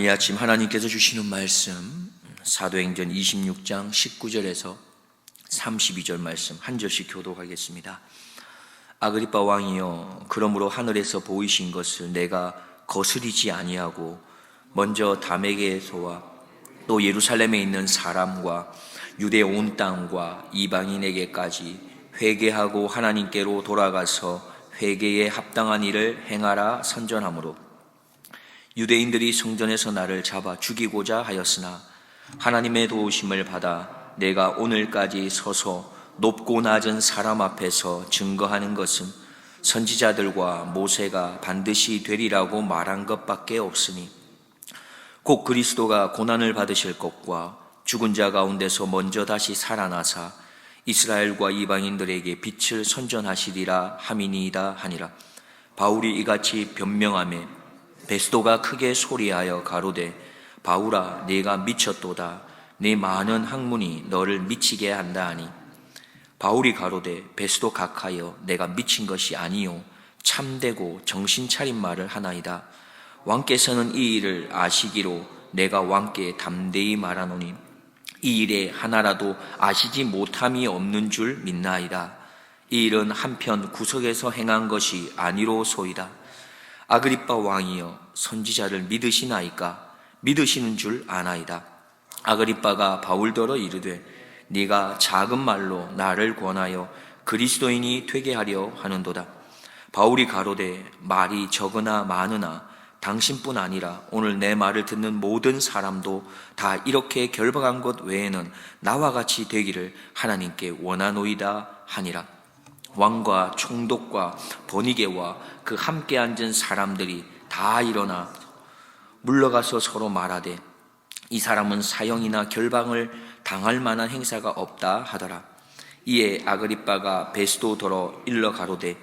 오늘 이 아침 하나님께서 주시는 말씀 사도행전 26장 19절에서 32절 말씀 한 절씩 교독하겠습니다. 아그리파 왕이여 그러므로 하늘에서 보이신 것을 내가 거스리지 아니하고 먼저 담에게서와 또 예루살렘에 있는 사람과 유대 온 땅과 이방인에게까지 회개하고 하나님께로 돌아가서 회개에 합당한 일을 행하라 선전하므로 유대인들이 성전에서 나를 잡아 죽이고자 하였으나 하나님의 도우심을 받아 내가 오늘까지 서서 높고 낮은 사람 앞에서 증거하는 것은 선지자들과 모세가 반드시 되리라고 말한 것밖에 없으니 곧 그리스도가 고난을 받으실 것과 죽은 자 가운데서 먼저 다시 살아나사 이스라엘과 이방인들에게 빛을 선전하시리라 함이니이다 하니라. 바울이 이같이 변명하며 베스도가 크게 소리하여 가로되 바울아 네가 미쳤도다. 네 많은 학문이 너를 미치게 한다 하니. 바울이 가로되 베스도 각하여 내가 미친 것이 아니요. 참되고 정신 차린 말을 하나이다. 왕께서는 이 일을 아시기로 내가 왕께 담대히 말하노니 이 일에 하나라도 아시지 못함이 없는 줄 믿나이다. 이 일은 한편 구석에서 행한 것이 아니로소이다 아그리빠 왕이여 선지자를 믿으시나이까? 믿으시는 줄 아나이다. 아그리빠가 바울더러 이르되 네가 작은 말로 나를 권하여 그리스도인이 되게 하려 하는도다. 바울이 가로되 말이 적으나 많으나 당신뿐 아니라 오늘 내 말을 듣는 모든 사람도 다 이렇게 결박한 것 외에는 나와 같이 되기를 하나님께 원하노이다 하니라 왕과 총독과 번이게와 그 함께 앉은 사람들이 다 일어나 물러가서 서로 말하되 이 사람은 사형이나 결방을 당할 만한 행사가 없다 하더라. 이에 아그리빠가 베스도더러 일러 가로되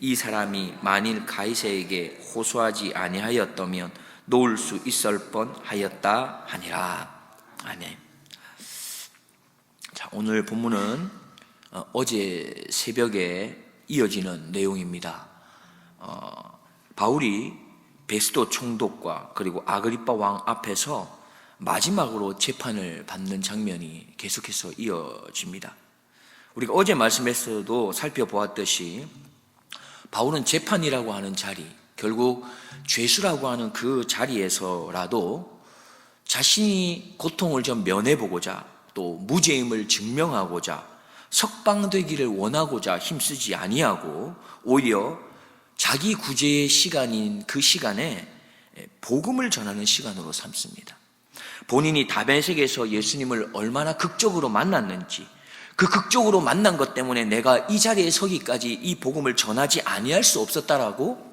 이 사람이 만일 가이세에게 호소하지 아니하였다면 놓을 수 있을 뻔하였다 하니라. 아멘. 자 오늘 본문은 어, 어제 새벽에 이어지는 내용입니다. 어, 바울이 베스도 총독과 그리고 아그리빠 왕 앞에서 마지막으로 재판을 받는 장면이 계속해서 이어집니다. 우리가 어제 말씀에서도 살펴보았듯이 바울은 재판이라고 하는 자리, 결국 죄수라고 하는 그 자리에서라도 자신이 고통을 좀 면해보고자 또 무죄임을 증명하고자 석방되기를 원하고자 힘쓰지 아니하고 오히려 자기 구제의 시간인 그 시간에 복음을 전하는 시간으로 삼습니다. 본인이 다벤색에서 예수님을 얼마나 극적으로 만났는지 그 극적으로 만난 것 때문에 내가 이 자리에 서기까지 이 복음을 전하지 아니할 수 없었다라고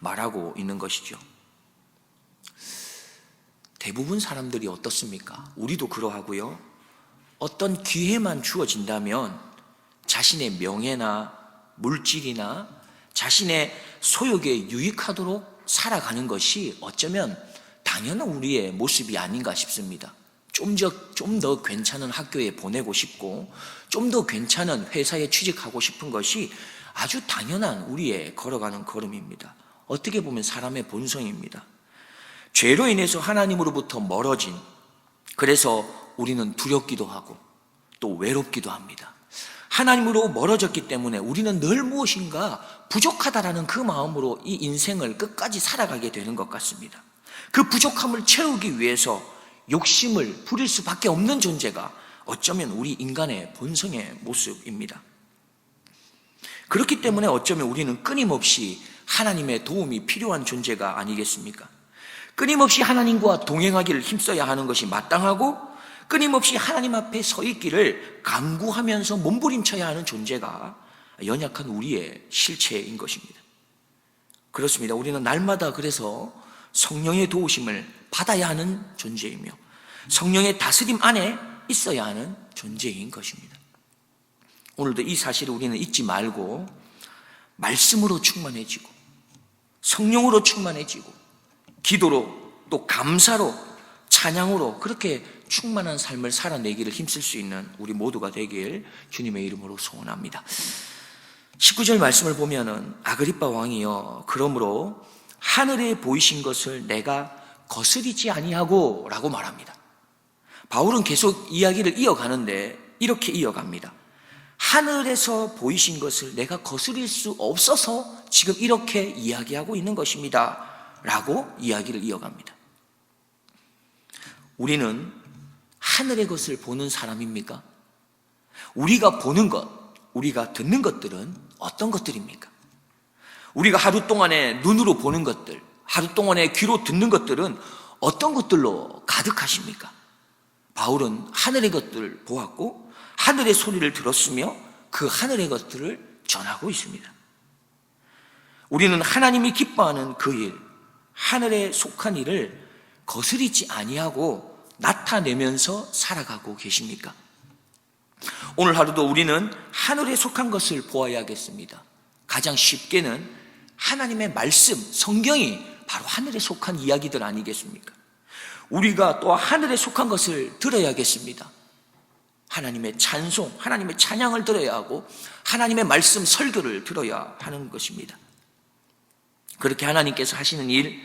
말하고 있는 것이죠. 대부분 사람들이 어떻습니까? 우리도 그러하고요. 어떤 기회만 주어진다면 자신의 명예나 물질이나 자신의 소욕에 유익하도록 살아가는 것이 어쩌면 당연한 우리의 모습이 아닌가 싶습니다. 좀 더, 좀더 괜찮은 학교에 보내고 싶고, 좀 더 괜찮은 회사에 취직하고 싶은 것이 아주 당연한 우리의 걸어가는 걸음입니다. 어떻게 보면 사람의 본성입니다. 죄로 인해서 하나님으로부터 멀어진, 그래서 우리는 두렵기도 하고, 또 외롭기도 합니다. 하나님으로 멀어졌기 때문에 우리는 늘 무엇인가 부족하다라는 그 마음으로 이 인생을 끝까지 살아가게 되는 것 같습니다. 그 부족함을 채우기 위해서 욕심을 부릴 수밖에 없는 존재가 어쩌면 우리 인간의 본성의 모습입니다. 그렇기 때문에 어쩌면 우리는 끊임없이 하나님의 도움이 필요한 존재가 아니겠습니까? 끊임없이 하나님과 동행하기를 힘써야 하는 것이 마땅하고 끊임없이 하나님 앞에 서 있기를 강구하면서 몸부림쳐야 하는 존재가 연약한 우리의 실체인 것입니다. 그렇습니다. 우리는 날마다 그래서 성령의 도우심을 받아야 하는 존재이며 성령의 다스림 안에 있어야 하는 존재인 것입니다. 오늘도 이 사실을 우리는 잊지 말고 말씀으로 충만해지고 성령으로 충만해지고 기도로 또 감사로 찬양으로 그렇게 충만한 삶을 살아내기를 힘쓸 수 있는 우리 모두가 되길 주님의 이름으로 소원합니다. 19절 말씀을 보면은 아그리빠 왕이여 그러므로 하늘에 보이신 것을 내가 거스리지 아니하고 라고 말합니다. 바울은 계속 이야기를 이어가는데 이렇게 이어갑니다. 하늘에서 보이신 것을 내가 거스릴 수 없어서 지금 이렇게 이야기하고 있는 것입니다. 라고 이야기를 이어갑니다. 우리는 하늘의 것을 보는 사람입니까? 우리가 보는 것, 우리가 듣는 것들은 어떤 것들입니까? 우리가 하루 동안에 눈으로 보는 것들, 하루 동안에 귀로 듣는 것들은 어떤 것들로 가득하십니까? 바울은 하늘의 것들을 보았고 하늘의 소리를 들었으며 그 하늘의 것들을 전하고 있습니다. 우리는 하나님이 기뻐하는 그 일, 하늘에 속한 일을 거스리지 아니하고 나타내면서 살아가고 계십니까? 오늘 하루도 우리는 하늘에 속한 것을 보아야겠습니다. 가장 쉽게는 하나님의 말씀, 성경이 바로 하늘에 속한 이야기들 아니겠습니까? 우리가 또 하늘에 속한 것을 들어야겠습니다. 하나님의 찬송, 하나님의 찬양을 들어야 하고 하나님의 말씀 설교를 들어야 하는 것입니다. 그렇게 하나님께서 하시는 일,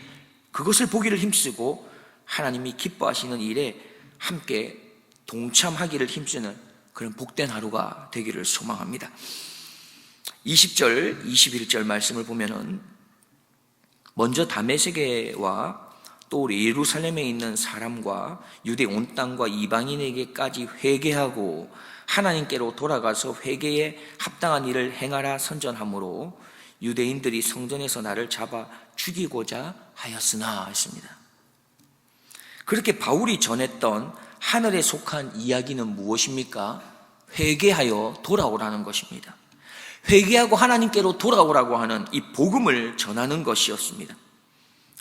그것을 보기를 힘쓰고 하나님이 기뻐하시는 일에 함께 동참하기를 힘쓰는 그런 복된 하루가 되기를 소망합니다. 20절, 21절 말씀을 보면은 먼저 다메섹에와 또 우리 예루살렘에 있는 사람과 유대 온 땅과 이방인에게까지 회개하고 하나님께로 돌아가서 회개에 합당한 일을 행하라 선전함으로 유대인들이 성전에서 나를 잡아 죽이고자 하였으나 했습니다. 그렇게 바울이 전했던 하늘에 속한 이야기는 무엇입니까? 회개하여 돌아오라는 것입니다. 회개하고 하나님께로 돌아오라고 하는 이 복음을 전하는 것이었습니다.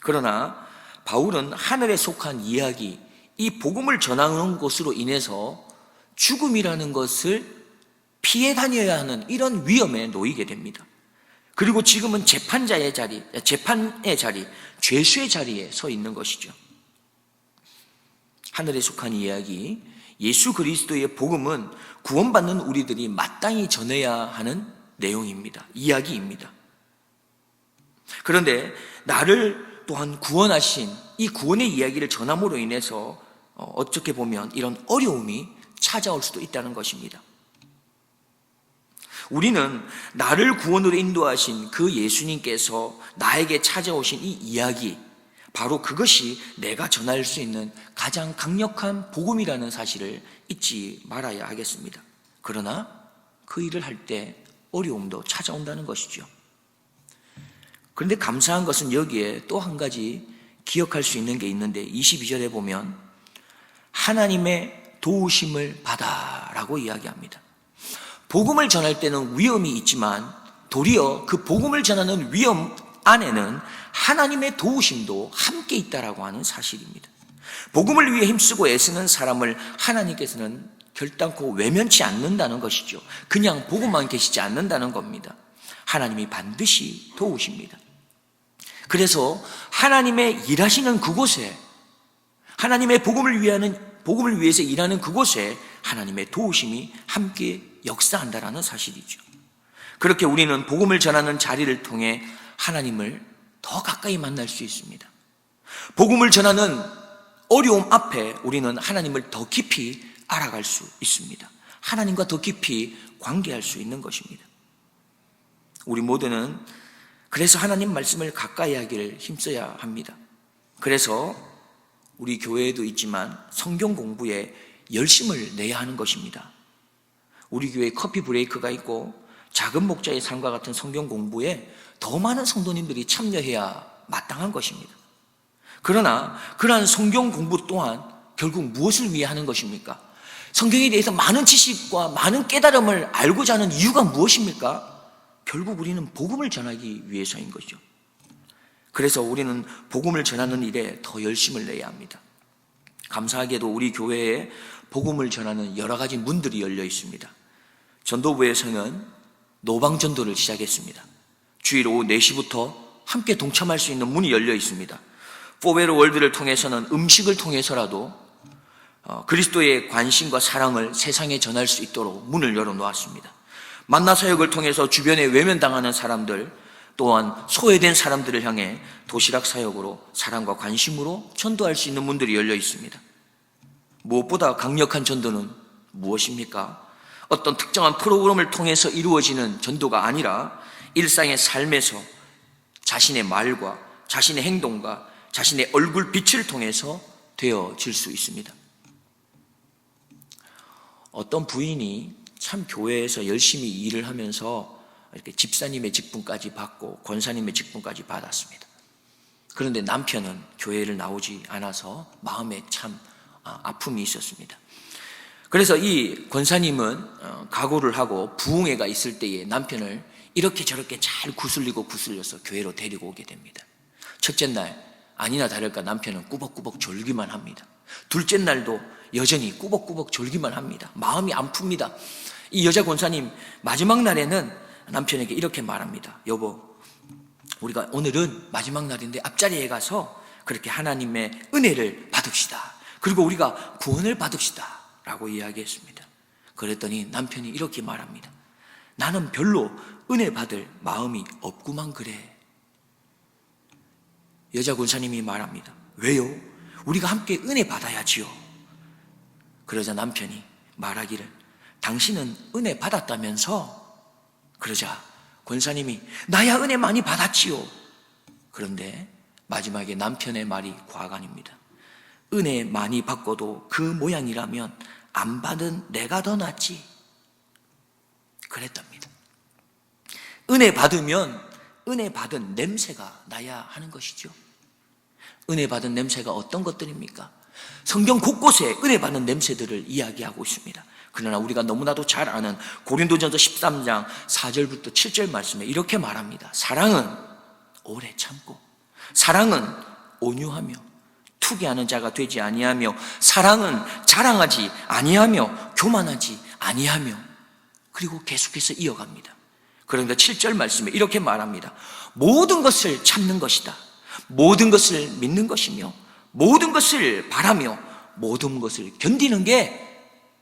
그러나 바울은 하늘에 속한 이야기, 이 복음을 전하는 것으로 인해서 죽음이라는 것을 피해 다녀야 하는 이런 위험에 놓이게 됩니다. 그리고 지금은 재판자의 자리, 재판의 자리, 죄수의 자리에 서 있는 것이죠. 하늘에 속한 이야기, 예수 그리스도의 복음은 구원받는 우리들이 마땅히 전해야 하는 내용입니다. 이야기입니다. 그런데 나를 또한 구원하신 이 구원의 이야기를 전함으로 인해서 어, 어떻게 보면 이런 어려움이 찾아올 수도 있다는 것입니다. 우리는 나를 구원으로 인도하신 그 예수님께서 나에게 찾아오신 이 이야기, 바로 그것이 내가 전할 수 있는 가장 강력한 복음이라는 사실을 잊지 말아야 하겠습니다. 그러나 그 일을 할 때 어려움도 찾아온다는 것이죠. 그런데 감사한 것은 여기에 또 한 가지 기억할 수 있는 게 있는데 22절에 보면 하나님의 도우심을 받아라고 이야기합니다. 복음을 전할 때는 위험이 있지만 도리어 그 복음을 전하는 위험 안에는 하나님의 도우심도 함께 있다라고 하는 사실입니다. 복음을 위해 힘쓰고 애쓰는 사람을 하나님께서는 결단코 외면치 않는다는 것이죠. 그냥 복음만 계시지 않는다는 겁니다. 하나님이 반드시 도우십니다. 그래서 하나님의 일하시는 그곳에 하나님의 복음을 위하는 복음을 위해서 일하는 그곳에 하나님의 도우심이 함께 역사한다라는 사실이죠. 그렇게 우리는 복음을 전하는 자리를 통해 하나님을 더 가까이 만날 수 있습니다. 복음을 전하는 어려움 앞에 우리는 하나님을 더 깊이 알아갈 수 있습니다. 하나님과 더 깊이 관계할 수 있는 것입니다. 우리 모두는 그래서 하나님 말씀을 가까이 하기를 힘써야 합니다. 그래서 우리 교회에도 있지만 성경 공부에 열심을 내야 하는 것입니다. 우리 교회에 커피 브레이크가 있고 작은 목자의 삶과 같은 성경 공부에 더 많은 성도님들이 참여해야 마땅한 것입니다. 그러나 그러한 성경 공부 또한 결국 무엇을 위해 하는 것입니까? 성경에 대해서 많은 지식과 많은 깨달음을 알고자 하는 이유가 무엇입니까? 결국 우리는 복음을 전하기 위해서인 거죠. 그래서 우리는 복음을 전하는 일에 더 열심을 내야 합니다. 감사하게도 우리 교회에 복음을 전하는 여러 가지 문들이 열려 있습니다. 전도부에서는 노방전도를 시작했습니다. 주일 오후 4시부터 함께 동참할 수 있는 문이 열려 있습니다. 포베르 월드를 통해서는 음식을 통해서라도 어, 그리스도의 관심과 사랑을 세상에 전할 수 있도록 문을 열어 놓았습니다. 만나 사역을 통해서 주변에 외면당하는 사람들, 또한 소외된 사람들을 향해 도시락 사역으로 사랑과 관심으로 전도할 수 있는 문들이 열려 있습니다. 무엇보다 강력한 전도는 무엇입니까? 어떤 특정한 프로그램을 통해서 이루어지는 전도가 아니라 일상의 삶에서 자신의 말과 자신의 행동과 자신의 얼굴 빛을 통해서 되어질 수 있습니다. 어떤 부인이 참 교회에서 열심히 일을 하면서 이렇게 집사님의 직분까지 받고 권사님의 직분까지 받았습니다. 그런데 남편은 교회를 나오지 않아서 마음에 참 아, 아픔이 있었습니다. 그래서 이 권사님은 어, 각오를 하고 부흥회가 있을 때에 남편을 이렇게 저렇게 잘 구슬리고 구슬려서 교회로 데리고 오게 됩니다. 첫째 날 아니나 다를까 남편은 꾸벅꾸벅 졸기만 합니다. 둘째 날도 여전히 꾸벅꾸벅 졸기만 합니다. 마음이 안 풉니다. 이 여자 권사님 마지막 날에는 남편에게 이렇게 말합니다. 여보, 우리가 오늘은 마지막 날인데 앞자리에 가서 그렇게 하나님의 은혜를 받읍시다. 그리고 우리가 구원을 받읍시다. 라고 이야기했습니다. 그랬더니 남편이 이렇게 말합니다. 나는 별로 은혜 받을 마음이 없구만 그래. 여자 권사님이 말합니다. 왜요? 우리가 함께 은혜 받아야지요. 그러자 남편이 말하기를 당신은 은혜 받았다면서? 그러자 권사님이 나야 은혜 많이 받았지요. 그런데 마지막에 남편의 말이 과간입니다. 은혜 많이 받고도 그 모양이라면 안 받은 내가 더 낫지. 그랬답니다. 은혜 받으면 은혜 받은 냄새가 나야 하는 것이죠. 은혜 받은 냄새가 어떤 것들입니까? 성경 곳곳에 은혜 받는 냄새들을 이야기하고 있습니다. 그러나 우리가 너무나도 잘 아는 고린도전서 13장 4절부터 7절 말씀에 이렇게 말합니다. 사랑은 오래 참고 사랑은 온유하며 투기하는 자가 되지 아니하며 사랑은 자랑하지 아니하며 교만하지 아니하며 그리고 계속해서 이어갑니다. 그런데 7절 말씀에 이렇게 말합니다. 모든 것을 참는 것이다. 모든 것을 믿는 것이며 모든 것을 바라며 모든 것을 견디는 게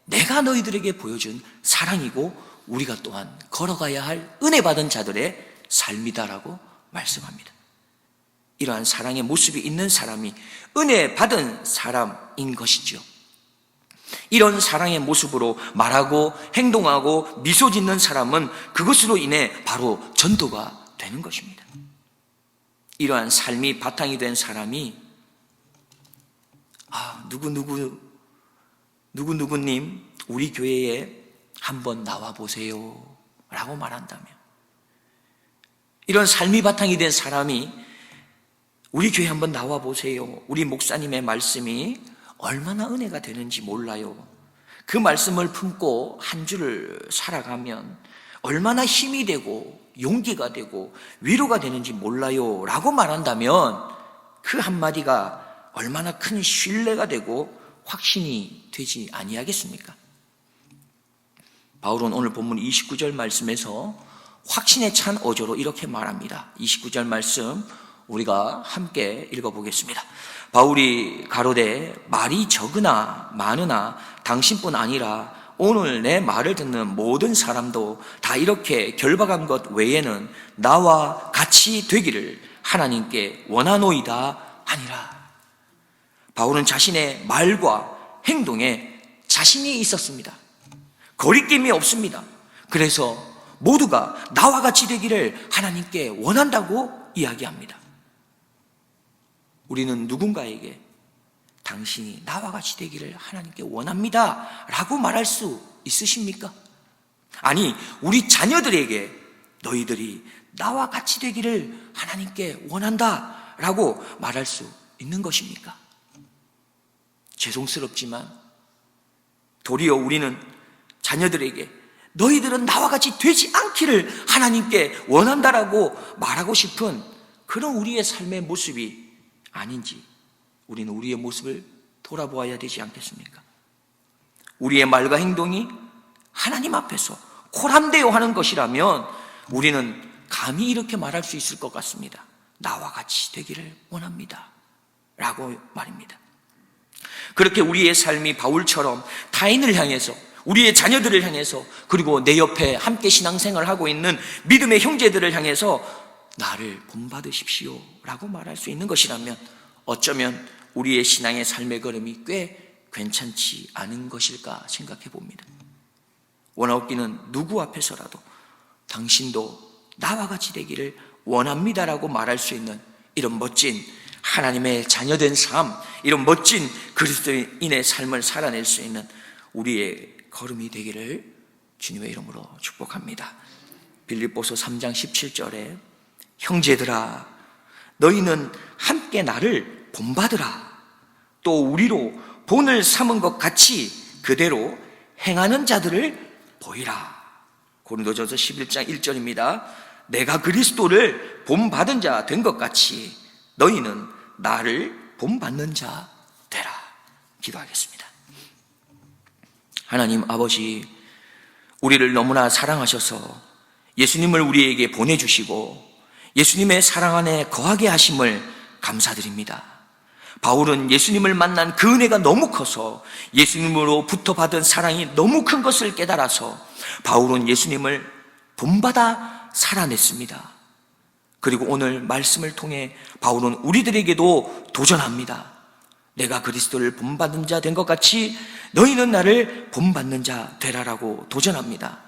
내가 너희들에게 보여준 사랑이고 우리가 또한 걸어가야 할 은혜 받은 자들의 삶이다라고 말씀합니다. 이러한 사랑의 모습이 있는 사람이 은혜 받은 사람인 것이죠. 이런 사랑의 모습으로 말하고 행동하고 미소 짓는 사람은 그것으로 인해 바로 전도가 되는 것입니다. 이러한 삶이 바탕이 된 사람이 아, 누구누구, 누구누구님, 우리 교회에 한번 나와 보세요. 라고 말한다면. 이런 삶이 바탕이 된 사람이 우리 교회 한번 나와 보세요. 우리 목사님의 말씀이 얼마나 은혜가 되는지 몰라요. 그 말씀을 품고 한 주를 살아가면 얼마나 힘이 되고 용기가 되고 위로가 되는지 몰라요. 라고 말한다면 그 한마디가 얼마나 큰 신뢰가 되고 확신이 되지 아니하겠습니까? 바울은 오늘 본문 29절 말씀에서 확신에 찬 어조로 이렇게 말합니다. 29절 말씀 우리가 함께 읽어보겠습니다. 바울이 가로되 말이 적으나 많으나 당신뿐 아니라 오늘 내 말을 듣는 모든 사람도 다 이렇게 결박한 것 외에는 나와 같이 되기를 하나님께 원하노이다 아니라 바울은 자신의 말과 행동에 자신이 있었습니다. 거리낌이 없습니다. 그래서 모두가 나와 같이 되기를 하나님께 원한다고 이야기합니다. 우리는 누군가에게 당신이 나와 같이 되기를 하나님께 원합니다. 라고 말할 수 있으십니까? 아니, 우리 자녀들에게 너희들이 나와 같이 되기를 하나님께 원한다. 라고 말할 수 있는 것입니까? 죄송스럽지만 도리어 우리는 자녀들에게 너희들은 나와 같이 되지 않기를 하나님께 원한다라고 말하고 싶은 그런 우리의 삶의 모습이 아닌지 우리는 우리의 모습을 돌아보아야 되지 않겠습니까? 우리의 말과 행동이 하나님 앞에서 코란데요 하는 것이라면 우리는 감히 이렇게 말할 수 있을 것 같습니다. 나와 같이 되기를 원합니다. 라고 말입니다. 그렇게 우리의 삶이 바울처럼 타인을 향해서 우리의 자녀들을 향해서 그리고 내 옆에 함께 신앙생활을 하고 있는 믿음의 형제들을 향해서 나를 본받으십시오 라고 말할 수 있는 것이라면 어쩌면 우리의 신앙의 삶의 걸음이 꽤 괜찮지 않은 것일까 생각해 봅니다. 원하옵기는 누구 앞에서라도 당신도 나와 같이 되기를 원합니다라고 말할 수 있는 이런 멋진 하나님의 자녀된 삶, 이런 멋진 그리스도인의 삶을 살아낼 수 있는 우리의 걸음이 되기를 주님의 이름으로 축복합니다. 빌립보서 3장 17절에 형제들아 너희는 함께 나를 본받으라. 또 우리로 본을 삼은 것 같이 그대로 행하는 자들을 보이라. 고린도전서 11장 1절입니다. 내가 그리스도를 본받은 자 된 것 같이 너희는 나를 본받는 자 되라. 기도하겠습니다. 하나님 아버지 우리를 너무나 사랑하셔서 예수님을 우리에게 보내주시고 예수님의 사랑 안에 거하게 하심을 감사드립니다. 바울은 예수님을 만난 그 은혜가 너무 커서 예수님으로부터 받은 사랑이 너무 큰 것을 깨달아서 바울은 예수님을 본받아 살아냈습니다. 그리고 오늘 말씀을 통해 바울은 우리들에게도 도전합니다. 내가 그리스도를 본받는 자 된 것 같이 너희는 나를 본받는 자 되라라고 도전합니다.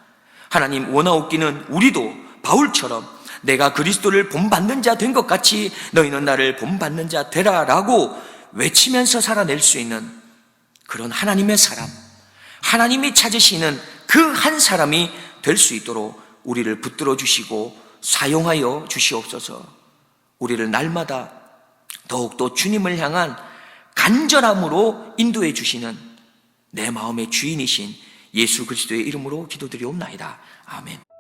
하나님 원하옵기는 우리도 바울처럼 내가 그리스도를 본받는 자 된 것 같이 너희는 나를 본받는 자 되라라고 외치면서 살아낼 수 있는 그런 하나님의 사람, 하나님이 찾으시는 그 한 사람이 될 수 있도록 우리를 붙들어 주시고 사용하여 주시옵소서. 우리를 날마다 더욱더 주님을 향한 간절함으로 인도해 주시는 내 마음의 주인이신 예수 그리스도의 이름으로 기도드리옵나이다. 아멘.